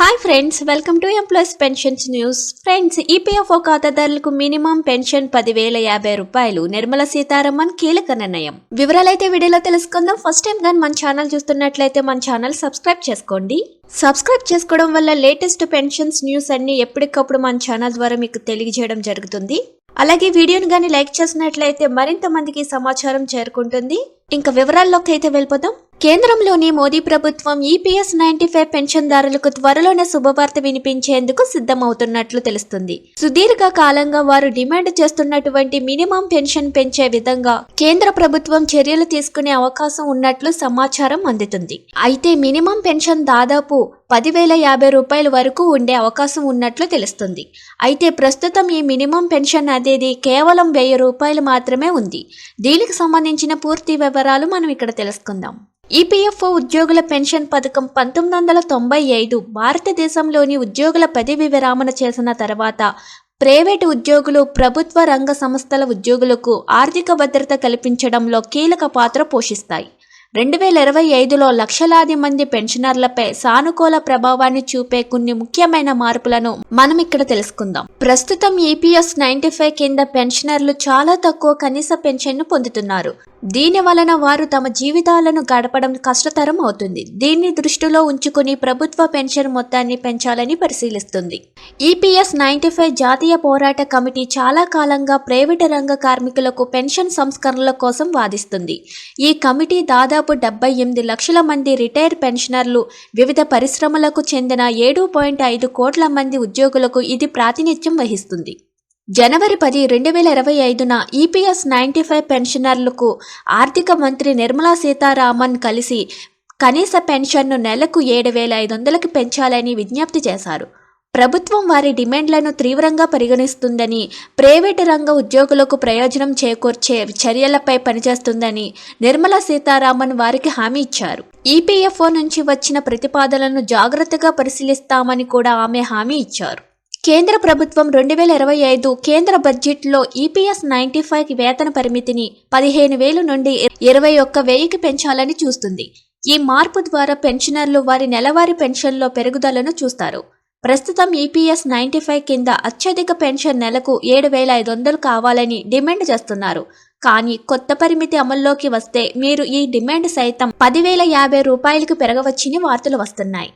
Hi friends welcome to employees pensions news friends EPFO ఖాతాదారులకు minimum pension పదివేల యాభై రూపాయలు నిర్మల సీతారామన్ కీలక నిర్ణయం. వివరాలైతే వీడియోలో తెలుసుకుందాం. ఫస్ట్ టైం కానీ మన ఛానల్ చూస్తున్నట్లయితే మన ఛానల్ సబ్స్క్రైబ్ చేసుకోండి. సబ్స్క్రైబ్ చేసుకోవడం వల్ల లేటెస్ట్ పెన్షన్స్ న్యూస్ అన్ని ఎప్పటికప్పుడు మన ఛానల్ ద్వారా మీకు తెలియజేయడం జరుగుతుంది. అలాగే వీడియోని కానీ లైక్ చేసినట్లయితే మరింత మందికి సమాచారం చేరుకుంటుంది. ఇంకా వివరాల్లోకి అయితే వెళ్ళిపోదాం. కేంద్రంలోని మోదీ ప్రభుత్వం ఈపీఎస్ నైన్టీ ఫైవ్ పెన్షన్దారులకు త్వరలోనే శుభవార్త వినిపించేందుకు సిద్ధమవుతున్నట్లు తెలుస్తుంది. సుదీర్ఘ కాలంగా వారు డిమాండ్ చేస్తున్నటువంటి మినిమం పెన్షన్ పెంచే విధంగా కేంద్ర ప్రభుత్వం చర్యలు తీసుకునే అవకాశం ఉన్నట్లు సమాచారం అందుతుంది. అయితే మినిమం పెన్షన్ దాదాపు పదివేల యాభై రూపాయల వరకు ఉండే అవకాశం ఉన్నట్లు తెలుస్తుంది. అయితే ప్రస్తుతం ఈ మినిమం పెన్షన్ అనేది కేవలం వెయ్యి రూపాయలు మాత్రమే ఉంది. దీనికి సంబంధించిన పూర్తి వివరాలు మనం ఇక్కడ తెలుసుకుందాం. ఈపీఎఫ్ఓ ఉద్యోగుల పెన్షన్ పథకం పంతొమ్మిది వందల తొంభై ఐదు భారతదేశంలోని ఉద్యోగుల పదవి విరామణ చేసిన తర్వాత ప్రైవేటు ఉద్యోగులు ప్రభుత్వ రంగ సంస్థల ఉద్యోగులకు ఆర్థిక భద్రత కల్పించడంలో కీలక పాత్ర పోషిస్తాయి. రెండు వేల ఇరవై ఐదులో లక్షలాది మంది పెన్షనర్లపై సానుకూల ప్రభావాన్ని చూపే కొన్ని ముఖ్యమైన మార్పులను మనం ఇక్కడ తెలుసుకుందాం. ప్రస్తుతం ఈపీఎస్ నైన్టీ ఫైవ్ కింద పెన్షనర్లు చాలా తక్కువ కనీస పెన్షన్ను పొందుతున్నారు. దీని వలన వారు తమ జీవితాలను గడపడం కష్టతరం అవుతుంది. దీన్ని దృష్టిలో ఉంచుకుని ప్రభుత్వ పెన్షన్ మొత్తాన్ని పెంచాలని పరిశీలిస్తుంది. ఈపీఎస్ నైన్టీ ఫైవ్ జాతీయ పోరాట కమిటీ చాలా కాలంగా ప్రైవేటు రంగ కార్మికులకు పెన్షన్ సంస్కరణల కోసం వాదిస్తుంది. ఈ కమిటీ దాదాపు డెబ్బై ఎనిమిది లక్షల మంది రిటైర్ పెన్షనర్లు వివిధ పరిశ్రమలకు చెందిన ఏడు పాయింట్ ఐదు కోట్ల మంది ఉద్యోగులకు ఇది ప్రాతినిధ్యం వహిస్తుంది. జనవరి పది రెండు వేల ఇరవై ఐదున ఈపీఎస్ నైంటీ ఫైవ్ పెన్షనర్లకు ఆర్థిక మంత్రి నిర్మలా సీతారామన్ కలిసి కనీస పెన్షన్ను నెలకు ఏడు వేల ఐదు వందలకు పెంచాలని విజ్ఞప్తి చేశారు. ప్రభుత్వం వారి డిమాండ్లను తీవ్రంగా పరిగణిస్తుందని ప్రైవేటు రంగ ఉద్యోగులకు ప్రయోజనం చేకూర్చే చర్యలపై పనిచేస్తుందని నిర్మలా సీతారామన్ వారికి హామీ ఇచ్చారు. ఈపీఎఫ్ఓ నుంచి వచ్చిన ప్రతిపాదనలను జాగ్రత్తగా పరిశీలిస్తామని కూడా ఆమె హామీ ఇచ్చారు. కేంద్ర ప్రభుత్వం రెండు వేల ఇరవై ఐదు కేంద్ర బడ్జెట్లో ఈపీఎస్ నైన్టీ ఫైవ్ వేతన పరిమితిని పదిహేను వేలు నుండి ఇరవై ఒక్క వెయ్యికి పెంచాలని చూస్తుంది. ఈ మార్పు ద్వారా పెన్షనర్లు వారి నెలవారీ పెన్షన్లో పెరుగుదలను చూస్తారు. ప్రస్తుతం ఈపీఎస్ నైన్టీ ఫైవ్ కింద అత్యధిక పెన్షన్ నెలకు ఏడు వేల ఐదు వందలు కావాలని డిమాండ్ చేస్తున్నారు. కానీ కొత్త పరిమితి అమల్లోకి వస్తే మీరు ఈ డిమాండ్ సైతం పదివేల యాభై రూపాయలకు పెరగవచ్చని వార్తలు వస్తున్నాయి.